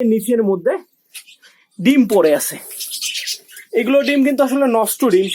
নিচের মধ্যে ডিম পড়ে আছে। এগুলো ডিম কিন্তু আসলে নষ্ট ডিম।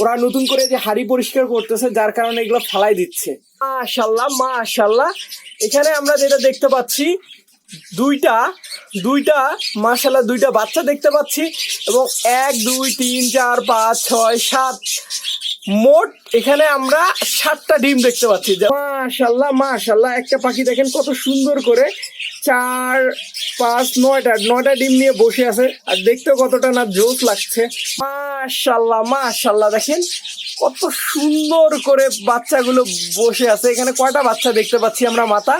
ওরা নতুন করে যে হাড়ি পরিষ্কার করতেছে, যার কারণে এগুলো ফালাই দিচ্ছে। মাশাল্লাহ মাশাল্লাহ এখানে আমরা যেটা দেখতে পাচ্ছি, দুইটা দুইটা মাশাল্লাহ দুইটা বাচ্চা দেখতে পাচ্ছি এবং এক, দুই, তিন, চার, পাঁচ, ছয়, সাত, মোট এখানে আমরা সাতটা ডিম দেখতে পাচ্ছি। মাশাল্লাহ মাশাল্লাহ একটা পাখি দেখেন কত সুন্দর করে, চার পাঁচ, নয়টা নয়টা ডিম নিয়ে বসে আছে। আর দেখতেও কতটা না জোশ লাগছে। মাশাল্লাহ মাশাল্লাহ, দেখেন কত সুন্দর করে বাচ্চাগুলো বসে আছে। এখানে কয়টা বাচ্চা দেখতে পাচ্ছি আমরা মাথা?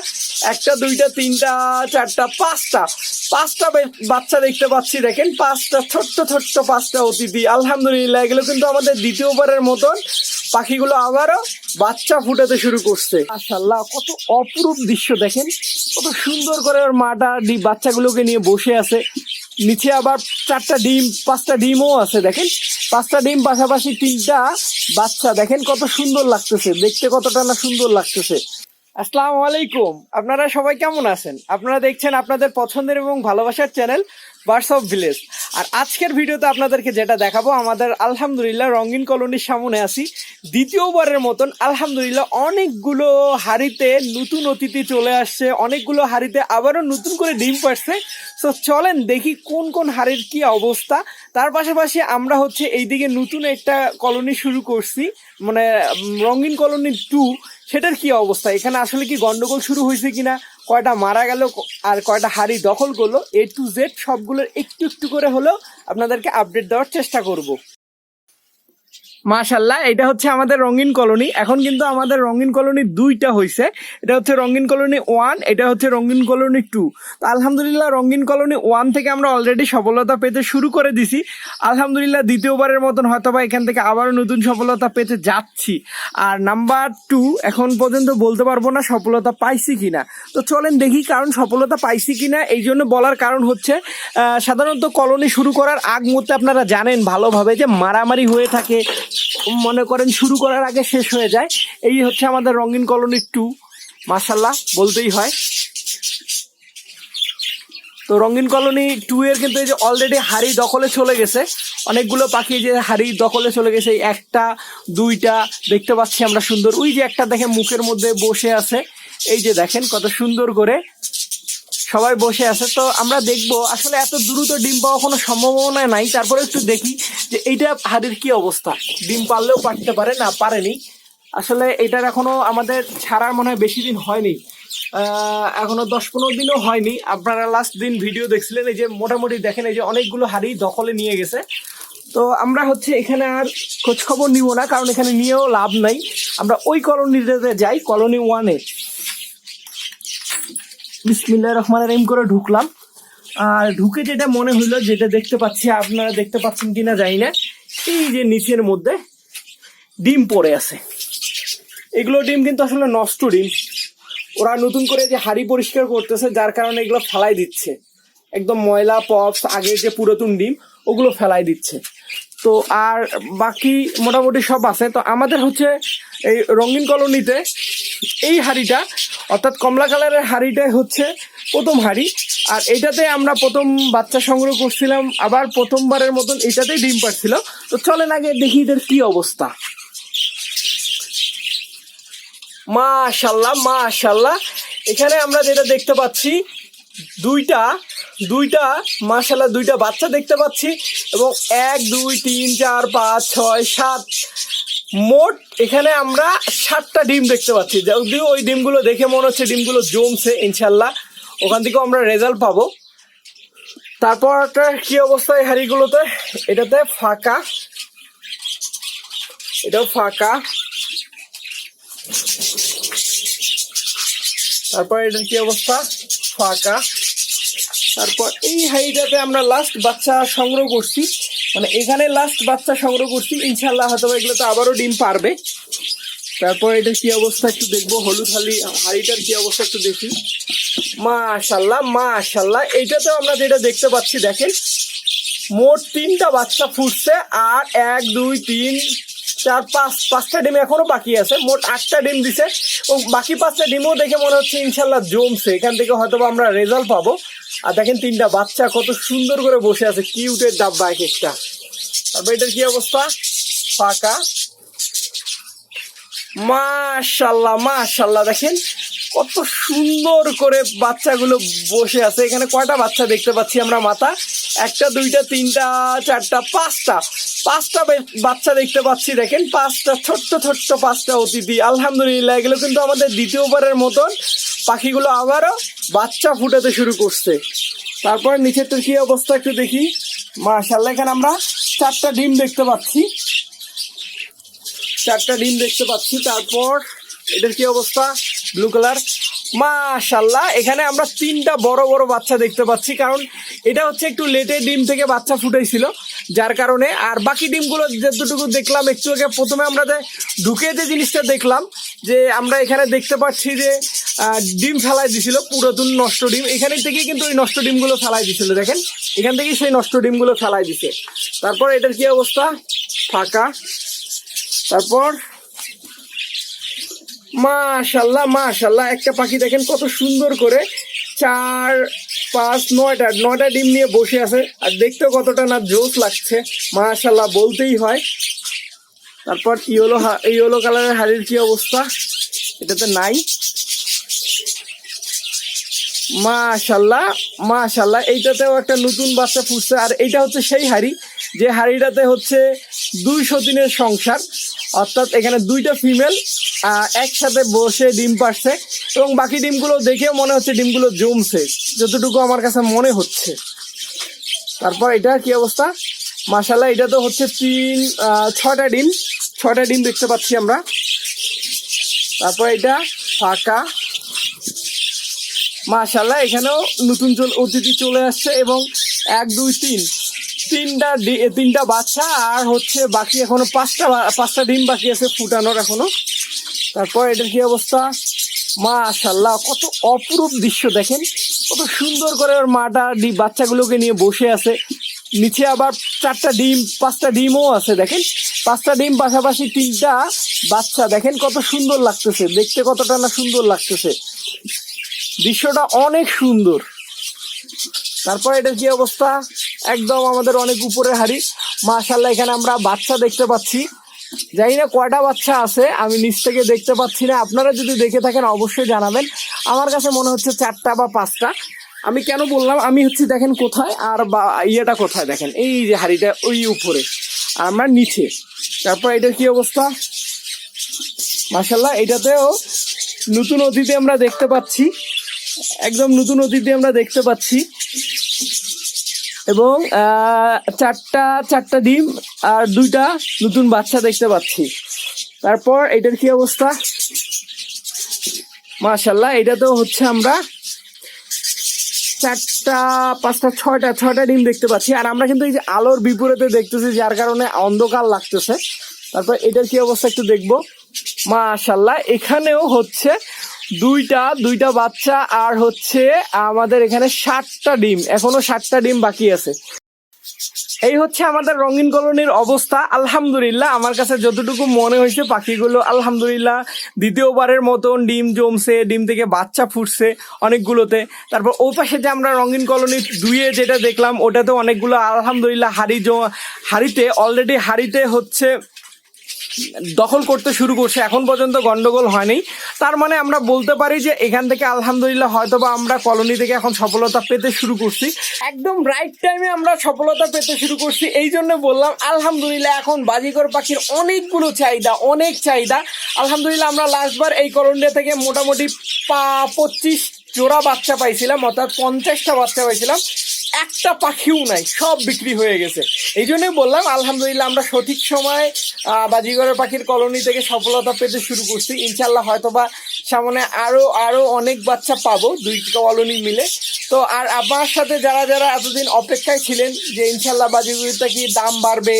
একটা, দুইটা, তিনটা, চারটা, পাঁচটা। পাঁচটা বাচ্চা দেখতে পাচ্ছি, দেখেন। পাঁচটা, ছোট্ট ছোট্ট পাঁচটা অতিথি। আলহামদুলিল্লাহ, এগুলো কিন্তু আমাদের দ্বিতীয়বারের মতন। পাখিগুলো আবারও বাচ্চা ফুটাতে শুরু করছে। মাশাল্লাহ কত অপরূপ দৃশ্য দেখেন। কত সুন্দর করে ওর মাটা বাচ্চাগুলোকে নিয়ে বসে আছে। নিচে আবার চারটা ডিম, পাঁচটা ডিমও আছে, দেখেন। পাঁচটা ডিম পাশাপাশি তিনটা বাচ্চা, দেখেন কত সুন্দর লাগতেছে। দেখতে কতটা না সুন্দর লাগতেছে। আসসালামু আলাইকুম, আপনারা সবাই কেমন আছেন? আপনারা দেখছেন আপনাদের পছন্দের এবং ভালোবাসার চ্যানেল বার্স অফ ভিলেজ আর আজকের ভিডিওতে আপনাদেরকে যেটা দেখাবো, আমাদের আলহামদুলিল্লাহ রঙিন কলোনির সামনে আছি। দ্বিতীয়বারের মতন আলহামদুলিল্লাহ অনেকগুলো হাড়িতে নতুন অতিথি চলে আসছে, অনেকগুলো হাড়িতে আবারও নতুন করে ডিম পাচ্ছে তো চলেন দেখি কোন কোন হাড়ির কি অবস্থা। তার পাশাপাশি আমরা হচ্ছে এইদিকে নতুন একটা কলোনি শুরু করছি মানে রঙিন কলোনি টু সেটার কি অবস্থা? এখানে আসলে কি গন্ডগোল শুরু হয়েছে কিনা? কয়টা মারা গেল আর কয়টা হাড়ি দখল করল এ টু জেড সবগুলোর একটু একটু করে হলেও আপনাদেরকে আপডেট দেওয়ার চেষ্টা করব। মাশাল্লাহ এটা হচ্ছে আমাদের রঙিন কলোনি। এখন কিন্তু আমাদের রঙিন কলোনি দুইটা হয়েছে এটা হচ্ছে রঙিন কলোনি ওয়ান, এটা হচ্ছে রঙিন কলোনি টু। তো আলহামদুলিল্লাহ, রঙিন কলোনি ওয়ান থেকে আমরা অলরেডি সফলতা পেতে শুরু করে দিছি। আলহামদুলিল্লাহ, দ্বিতীয়বারের মতন হয়তো বা এখান থেকে আবারও নতুন সফলতা পেতে যাচ্ছি। আর নাম্বার টু, এখন পর্যন্ত বলতে পারব না সফলতা পাইছি কিনা। তো চলেন দেখি কারণ সফলতা পাইছি কিনা, এই জন্য বলার কারণ হচ্ছে সাধারণত কলোনি শুরু করার আগ মুহূর্তে আপনারা জানেন ভালোভাবে যে মারামারি হয়ে থাকে মনে করেন শুরু করার আগে শেষ হয়ে যায়। এই হচ্ছে আমাদের রঙিন কলোনি টু। মাসাল্লাহ বলতেই হয়। তো রঙিন কলোনি টু এর কিন্তু এই যে অলরেডি হাড়ি দখলে চলে গেছে। অনেকগুলো পাখি যে হাড়ি দখলে চলে গেছে। একটা, দুইটা দেখতে পাচ্ছি আমরা সুন্দর। ওই যে একটা দেখে মুখের মধ্যে বসে আছে। এই যে দেখেন কত সুন্দর করে সবাই বসে আছে, তো আমরা দেখব। আসলে এত দ্রুত ডিম পাওয়া কোনো সম্ভাবনা নাই। তারপরে একটু দেখি যে এইটা হাড়ির কি অবস্থা। ডিম পারলেও পারতে পারে, না পারেনি। আসলে এটার এখনও আমাদের ছাড়ার মনে হয় বেশি দিন হয়নি। এখনও দশ পনেরো দিনও হয়নি। আপনারা লাস্ট দিন ভিডিও দেখছিলেন, এই যে মোটামুটি দেখেন, এই যে অনেকগুলো হাড়ি দখলে নিয়ে গেছে। তো আমরা হচ্ছে এখানে আর খোঁজ খবর নিব না, কারণ এখানে নিয়েও লাভ নাই। আমরা ওই কলোনিতে যাই কলোনি ওয়ানে বিসমিল্লাহ রহমান রহিম করে ঢুকলাম। আর ঢুকে যেটা মনে হইল যেটা দেখতে পাচ্ছি, আপনারা দেখতে পাচ্ছেন কিনা জানি না এই যে নিচের মধ্যে ডিম পড়ে আছে। এগুলো ডিম কিন্তু আসলে নষ্ট ডিম। ওরা নতুন করে যে হাড়ি পরিষ্কার করতেছে, যার কারণে এগুলো ফেলাই দিচ্ছে। একদম ময়লা, পপস, আগের যে পুরাতন ডিম, ওগুলো ফেলাই দিচ্ছে। তো আর বাকি মোটামুটি সব আছে। তো আমাদের হচ্ছে এই রঙিন কলোনিতে এই হাড়িটা অর্থাৎ কমলা কালারের হাড়িটাই হচ্ছে প্রথম হাড়ি। আর এটাতে আমরা প্রথম বাচ্চা সংগ্রহ করছিলাম, আবার প্রথমবারের মতন এটাতেই ডিম পাচ্ছিল তো চলেন আগে দেখি এদের কি অবস্থা। মাশাল্লাহ মাশাল্লাহ। এখানে আমরা যেটা দেখতে পাচ্ছি, দুইটা দুইটা, মাশাল্লাহ, দুইটা বাচ্চা দেখতে পাচ্ছি। এবং এক, দুই, তিন, চার, পাঁচ, ছয়, সাত মোট এখানে আমরা সাতটা ডিম দেখতে পাচ্ছি। যদিও ওই ডিমগুলো দেখে মনে হচ্ছে ডিমগুলো জমছে, ইনশাল্লাহ। ওখান থেকেও আমরা রেজাল্ট পাবো। তারপর একটা কি অবস্থা এই হাড়িগুলোতে? এটাতে ফাঁকা। এটাও ফাঁকা। তারপর এটার কি অবস্থা? ফাঁকা। তারপর এই হাইটাতে আমরা লাস্ট বাচ্চা সংগ্রহ করছি। মানে এখানে লাস্ট বাচ্চা সংগ্রহ করছি। ইনশাল্লাহ হয়তো এগুলো তো আবারও ডিম পারবে। তারপর এটা কি অবস্থা একটু দেখব। হলুদ হালি, হাড়িটার কি অবস্থা একটু দেখি। মাশাল্লাহ মাশাল্লাহ এইটাতেও আমরা যেটা দেখতে পাচ্ছি, দেখেন। মোট তিনটা বাচ্চা ফুটছে। আর এক, দুই, তিন চার, পাঁচ, পাঁচটা ডিম এখনও বাকি আছে। মোট আটটা ডিম দিছে। ও বাকি পাঁচটা ডিমও দেখে মনে হচ্ছে ইনশাল্লাহ জমছে। এখান থেকে হয়তো আমরা রেজাল্ট পাবো। আর দেখেন তিনটা বাচ্চা কত সুন্দর করে বসে আছে। কিউটের ডাব্বা এক একটা। তারপর এটার কি অবস্থা? ফাঁকা। মাশাল্লাহ মাশাল্লাহ। দেখেন কত সুন্দর করে বাচ্চাগুলো বসে আছে। এখানে কয়টা বাচ্চা দেখতে পাচ্ছি আমরা মাথা একটা, দুইটা, তিনটা, চারটা, পাঁচটা। পাঁচটা বাচ্চা দেখতে পাচ্ছি, দেখেন। পাঁচটা, ছোট্ট ছোট্ট পাঁচটা অতিথি। আলহামদুলিল্লাহ, এগুলো কিন্তু আমাদের দ্বিতীয়বারের মতন পাখিগুলো আবারও বাচ্চা ফুটাতে শুরু করছে। তারপর নিচেরটার কী অবস্থা, একটু দেখি। মাশাল্লাহ এখানে আমরা চারটা ডিম দেখতে পাচ্ছি। চারটা ডিম দেখতে পাচ্ছি। তারপর এটার কি অবস্থা? ব্লু কালার মাশাল্লাহ, এখানে আমরা তিনটা বড় বড় বাচ্চা দেখতে পাচ্ছি, কারণ এটা হচ্ছে একটু লেটে ডিম থেকে বাচ্চা ফুটাইছিল যার কারণে আর বাকি ডিমগুলো যতটুকু দেখলাম, একটু আগে প্রথমে আমরা যে ঢুকে যে জিনিসটা দেখলাম, যে আমরা এখানে দেখতে পাচ্ছি যে ডিম ফেলাই দিছিল পুরাতন নষ্ট ডিম। এখানে থেকেই কিন্তু ওই নষ্ট ডিমগুলো ফেলাই দিছিল, দেখেন। এখান থেকেই সেই নষ্ট ডিমগুলো ফেলাই দিছে। তারপর এটার কি অবস্থা? ফাঁকা। তারপর মাশাল্লাহ মাশাল্লাহ একটা পাখি দেখেন কত সুন্দর করে। চার, পাঁচ, নয়টা নয়টা ডিম নিয়ে বসে আছে। আর দেখতেও কতটা না জোস লাগছে। মাশাল্লাহ বলতেই হয়। তারপর ইয়েলো ইয়েলো কালারের হাড়ির কি অবস্থা? এটাতে নাই। মাশাল্লাহ মাশাল্লাহ এইটাতেও একটা নতুন বাচ্চা ফুটছে। আর এইটা হচ্ছে সেই হাড়ি। যে হাড়িটাতে হচ্ছে দুইশো দিনের সংসার। অর্থাৎ এখানে দুইটা ফিমেল একসাথে বসে ডিম পারছে এবং বাকি ডিমগুলো দেখেও মনে হচ্ছে ডিমগুলো জমছে, যতটুকু আমার কাছে মনে হচ্ছে। তারপর এটা কি অবস্থা? মাশাল্লাহ এটা তো হচ্ছে তিন ছটা ডিম ছটা ডিম দেখতে পাচ্ছি আমরা। তারপর এটা ফাঁকা। মাশাল্লাহ এখানেও নতুন অতিথি চলে আসছে এবং এক, দুই, তিন। তিনটা তিনটা বাচ্চা আর হচ্ছে বাকি এখনও পাঁচটা পাঁচটা ডিম বাকি আছে ফুটানোর এখনও। তারপর এটার কি অবস্থা? মাশাল্লাহ কত অপরূপ দৃশ্য দেখেন। কত সুন্দর করে ওর মাটা ডি বাচ্চাগুলোকে নিয়ে বসে আছে। নিচে আবার চারটা ডিম, পাঁচটা ডিমও আছে, দেখেন। পাঁচটা ডিম পাশাপাশি তিনটা বাচ্চা, দেখেন কত সুন্দর লাগতেছে। দেখতে কতটা না সুন্দর লাগতেছে। দৃশ্যটা অনেক সুন্দর। তারপর এটার কি অবস্থা? একদম আমাদের অনেক উপরে হাড়ি। মাশাল্লাহ এখানে আমরা বাচ্চা দেখতে পাচ্ছি। জানি না কয়টা বাচ্চা আছে, আমি নিচ থেকে দেখতে পাচ্ছি না। আপনারা যদি দেখে থাকেন, অবশ্যই জানাবেন। আমার কাছে মনে হচ্ছে চারটা বা পাঁচটা। আমি কেন বললাম, আমি হচ্ছে দেখেন কোথায়, আর বা ইয়েটা কোথায় দেখেন? এই যে হাড়িটা ওই উপরে আর আমরা নিচে। তারপর এটার কি অবস্থা? মাশাল্লাহ এটাতেও নতুন অতিথি আমরা দেখতে পাচ্ছি। একদম নতুন অতিথি আমরা দেখতে পাচ্ছি। এবং চারটা চারটা ডিম আর দুইটা নতুন বাচ্চা দেখতে পাচ্ছি। তারপর এটার কি অবস্থা? মাশাল্লাহ এটাতেও হচ্ছে আমরা চারটা, পাঁচটা, ছয়টা ছয়টা ডিম দেখতে পাচ্ছি। আর আমরা কিন্তু এই যে আলোর বিপরীতে দেখতেছি, যার কারণে অন্ধকার লাগতেছে। তারপর এটার কি অবস্থা একটু দেখব। মাশাল্লাহ এখানেও হচ্ছে দুইটা দুইটা বাচ্চা আর হচ্ছে আমাদের এখানে ষাটটা ডিম। এখনও ষাটটা ডিম বাকি আছে। এই হচ্ছে আমাদের রঙিন কলোনির অবস্থা। আলহামদুলিল্লাহ, আমার কাছে যতটুকু মনে হয়েছে পাখিগুলো আলহামদুলিল্লাহ দ্বিতীয়বারের মতন ডিম জমছে, ডিম থেকে বাচ্চা ফুটছে অনেকগুলোতে। তারপর ও পাশে যে আমরা রঙিন কলোনি দুইয়ে যেটা দেখলাম ওটাতে অনেকগুলো আলহামদুলিল্লাহ হাড়ি হাড়িতে অলরেডি হাড়িতে হচ্ছে দখল করতে শুরু করছে। এখন পর্যন্ত গন্ডগোল হয়নি। তার মানে আমরা বলতে পারি যে এখান থেকে আলহামদুলিল্লাহ হয়তোবা আমরা কলোনি থেকে এখন সফলতা পেতে শুরু করছি। একদম রাইট টাইমে আমরা সফলতা পেতে শুরু করছি। এই জন্য বললাম, আলহামদুলিল্লাহ এখন বাজিকর পাখির অনেকগুলো চাহিদা, অনেক চাহিদা। আলহামদুলিল্লাহ আমরা লাস্টবার এই কলোনিয়া থেকে মোটামুটি পা পঁচিশ জোড়া বাচ্চা পাইছিলাম, অর্থাৎ পঞ্চাশটা বাচ্চা পাইছিলাম। একটা পাখিও নাই, সব বিক্রি হয়ে গেছে। এই জন্যই বললাম, আলহামদুলিল্লাহ আমরা সঠিক সময় বাজিগরের পাখির কলোনি থেকে সফলতা পেতে শুরু করছি। ইনশাল্লাহ হয়তোবা সামনে আরও আরও অনেক বাচ্চা পাবো দুই কলোনি মিলে। তো আর আমার সাথে যারা যারা এতদিন অপেক্ষায় ছিলেন যে ইনশাল্লাহ বাজিগুড়িতে কি দাম বাড়বে,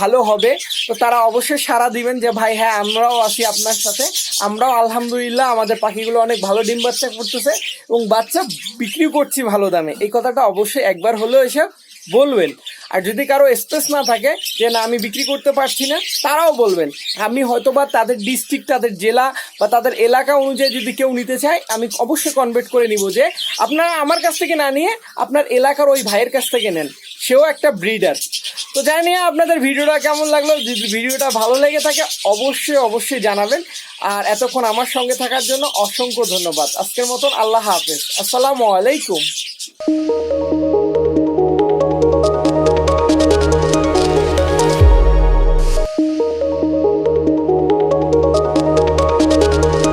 ভালো হবে, তো তারা অবশ্যই সারা দিবেন যে, ভাই হ্যাঁ আমরাও আছি আপনার সাথে। আমরাও আলহামদুলিল্লাহ আমাদের পাখিগুলো অনেক ভালো ডিম বাচ্চা করতেছে এবং বাচ্চা বিক্রি করছি ভালো দামে। এই কথাটা অবশ্যই একবার হলেও এসে বলবেন। আর যদি কারও স্পেস না থাকে যে না, আমি বিক্রি করতে পারছি না, তারাও বলবেন। আমি হয়তোবা তাদের ডিস্ট্রিক্ট তাদের জেলা বা তাদের এলাকা অনুযায়ী যদি কেউ নিতে চায়, আমি অবশ্যই কনভার্ট করে নিব যে আপনারা আমার কাছ থেকে না নিয়ে আপনার এলাকার ওই ভাইয়ের কাছ থেকে নেন। সেও একটা ব্রিডার তো জানি না আপনাদের ভিডিওটা কেমন লাগল। যদি ভিডিওটা ভালো লেগে থাকে, অবশ্যই অবশ্যই জানাবেন। আর এতক্ষণ আমার সঙ্গে থাকার জন্য অসংখ্য ধন্যবাদ। আজকের মতন আল্লাহ হাফেজ। আসসালামু আলাইকুম।